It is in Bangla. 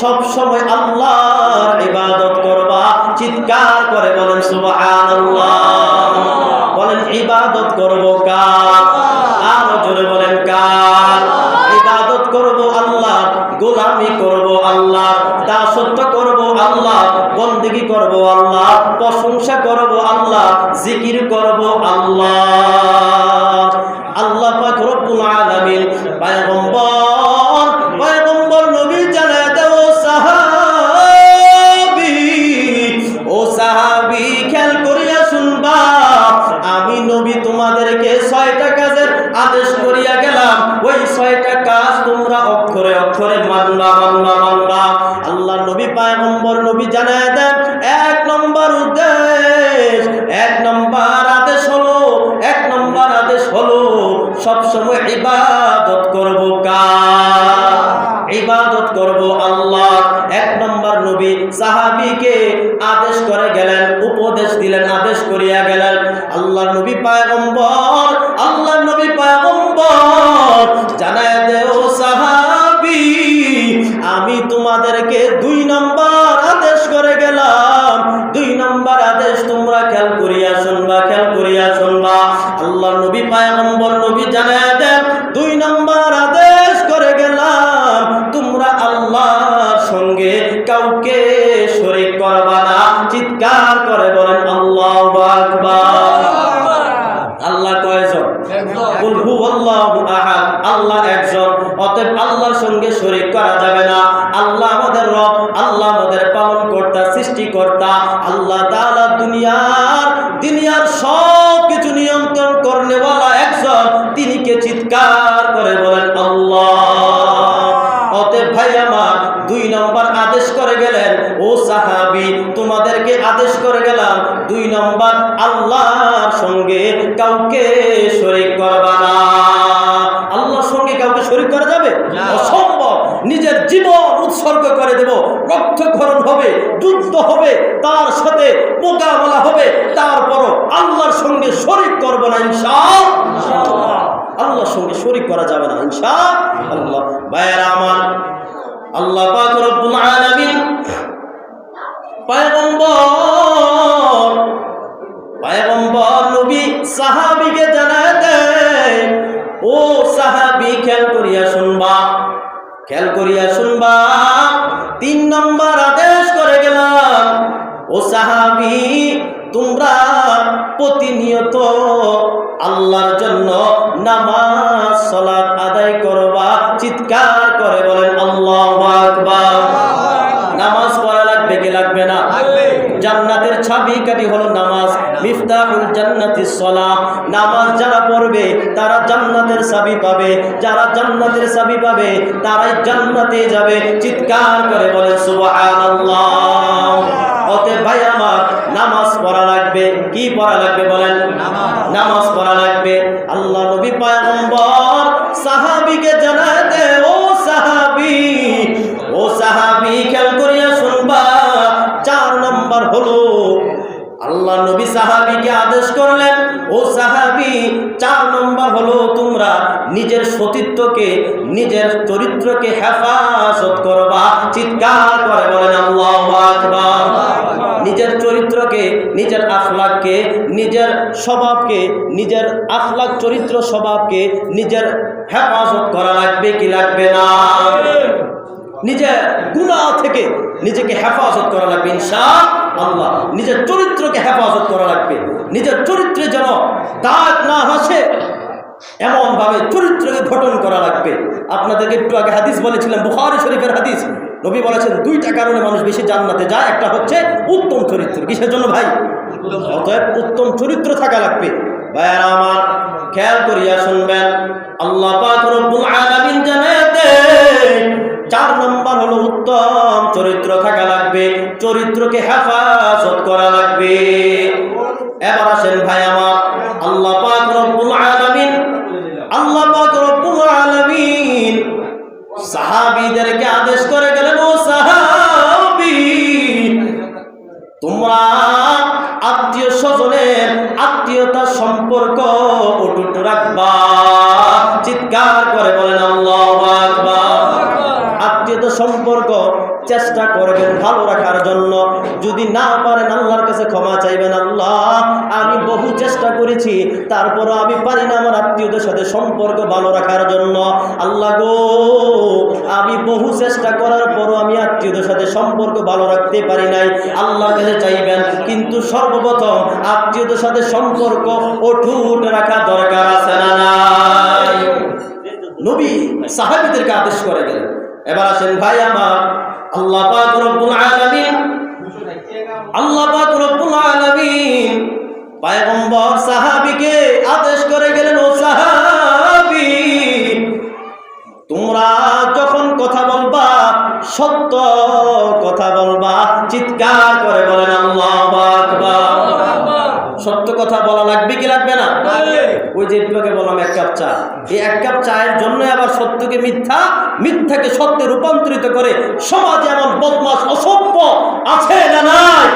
সব সময় আল্লাহর ইবাদত করবা, চিৎকার করে বলেন, সুবহানাল্লাহ। বলেন, ইবাদত করব কার? আরও জোরে বলেন, কার? ইবাদত করব আল্লাহ, গোলামি করব আল্লাহ, দাসত্ব করব আল্লাহ, বন্দেগি করব আল্লাহ, প্রশংসা করব আল্লাহ, জিকির করব তোমাদেরকে ছয়টা কাজের আদেশ করিয়া গেলাম। ওই ছয়টা কাজ তোমরা অক্ষরে অক্ষরে মানবা মানবা মানবা আল্লাহ নবী পায়গম্বর নবী জানায় দেন, এক নম্বর উদ্দেশ, এক নম্বর আদেশ হলো, এক নম্বর আদেশ হলো, সবসময় ইবাদত করব কার? ইবাদত করব আল্লাহ। এক নম্বর নবী সাহাবীকে আদেশ করে গেলেন, উপদেশ দিলেন, আদেশ করিয়া গেলেন। নবী জানায় দেন দুই নম্বর আদেশ করে গেলাম তোমরা আল্লাহর সঙ্গে কাউকে শরীক করবা না চিৎকার করে বলেন আল্লাহ আল্লাহ কয়জন? আহাদ আল্লাহ একজন। অতএব আল্লাহর সঙ্গে শরীক করা যাবে না। আল্লাহ আমাদের রব আল্লাহ আমাদের পালন কর্তা সৃষ্টিকর্তা আল্লাহ তাআলা দুনিয়ার সাহাবি তোমাদেরকে আদেশ করে গেলাম দুই নম্বর আল্লাহর সঙ্গে কাউকে শরীক করবা না। আল্লাহর সঙ্গে কাউকে শরীক করা যাবে? অসম্ভব। নিজের জীবন উৎসর্গ করে দেব। রক্তক্ষরণ হবে যুদ্ধ হবে তার সাথে মোকাবেলা হবে। তারপরও আল্লাহর সঙ্গে শরীক করব না ইনশা আল্লাহর সঙ্গে শরীক করা যাবে না ইনশা আল্লাহ ভাইয়েরা আমার আল্লাহ পাক রব্বুল আলামিন পয়গম্বর পয়গম্বর নবী সাহাবীকে জানায় দেয়, ও সাহাবী, খেয়াল করিয়া শুনবা, খেয়াল করিয়া শুনবা, তিন নম্বর আদেশ করে গেলাম, ও সাহাবী, তোমরা প্রতিনিয়ত আল্লাহর জন্য নামাজ লাগবে না। জান্নাতের ছাবি কাটি হলো নামাজ। মিফতাহুল জান্নাতিস সালাহ নামাজ যারা পড়বে তারা জান্নাতের চাবি পাবে। যারা জান্নাতের চাবি পাবে তারাই জান্নাতে যাবে। চিৎকার করে বলে সুবহানাল্লাহ। অতএব ভাই আমার নামাজ পড়া লাগবে। কি পড়া লাগবে বলেন? নামাজ নম্বর হলো তোমরা নিজের সতীত্বকে, নিজের চরিত্রকে হেফাজত করবা। চিৎকার করে আল্লাহু আকবার। নিজের চরিত্রকে, নিজের আখলাককে, নিজের স্বভাবকে, নিজের আখলাক চরিত্র স্বভাবকে নিজের হেফাজত করা লাগবে কি লাগবে না? নিজের গুণা থেকে নিজেকে হেফাজত করা লাগবে ইনশা আল্লাহ নিজের চরিত্রকে হেফাজত করা লাগবে। নিজের চরিত্রে যেন দাগ না হাসে এমনভাবে চরিত্রকে গঠন করা লাগবে। আপনাদেরকে একটু আগে হাদিস বলেছিলাম, বুখারি শরীফের হাদিস। নবী বলেছেন, দুইটা কারণে মানুষ বেশি জান্নাতে যায়, একটা হচ্ছে উত্তম চরিত্র। কিসের জন্য ভাই? অতএব উত্তম চরিত্র থাকা লাগবে। ভাইয়ারা আমার, খেয়াল করিয়া শুনবেন, আল্লাহ চার নম্বর চরিত্র থাকা লাগবে, চরিত্রকে হেফাজত করা লাগবে। এবার আসেন ভাই আমার, আল্লাহ পাক রব্বুল আল্লাহ পাক রব্বুল আলামিন সাহাবীদেরকে আদেশ করে গেলেন, ও সাহাবী, তোমরা আত্মীয় স্বজনের আত্মীয়তা সম্পর্ক অটুট রাখবা। চিৎকার করে বলেন, আল্লাহ আত্মীয়তা সম্পর্ক চেষ্টা করবেন ভালো রাখার জন্য। যদি না পারেন, আল্লাহর কাছে ক্ষমা চাইবেন আল্লাহ। আমি বহু চেষ্টা করেছি, তারপরও আমি পারি না আমার আত্মীয়দের সাথে সম্পর্ক ভালো রাখার জন্য। আল্লাহ গো, আমি বহু চেষ্টা করার পরও আমি আত্মীয়দের সাথে সম্পর্ক ভালো রাখতে পারি নাই। আল্লাহ কাছে চাইবেন, কিন্তু সর্বপ্রথম আত্মীয়দের সাথে সম্পর্ক অটুট রাখা দরকার আছে না নবী সাহাবীদেরকে আদেশ করে গেলেন। এবার আসেন, ভাই আমার, আল্লাহ রব্বুল আলামিন, আল্লাহ পাক রব্বুল আলামিন পয়গম্বর সাহাবীকে আদেশ করে গেলেন, ও সাহাবী, তোমরা যখন কথা বলবা, সত্য কথা বলবা, চিৎকার করে বলেন, আল্লাহু সত্য কথা বলা লাগবে কি ওই যে আগে বললাম এক কাপ চা। এই এক কাপ চায়ের জন্য আবার সত্যকে মিথ্যা, মিথ্যাকে সত্যে রূপান্তরিত করে সমাজে এমন বদমাস অসভ্য আছে না নাই?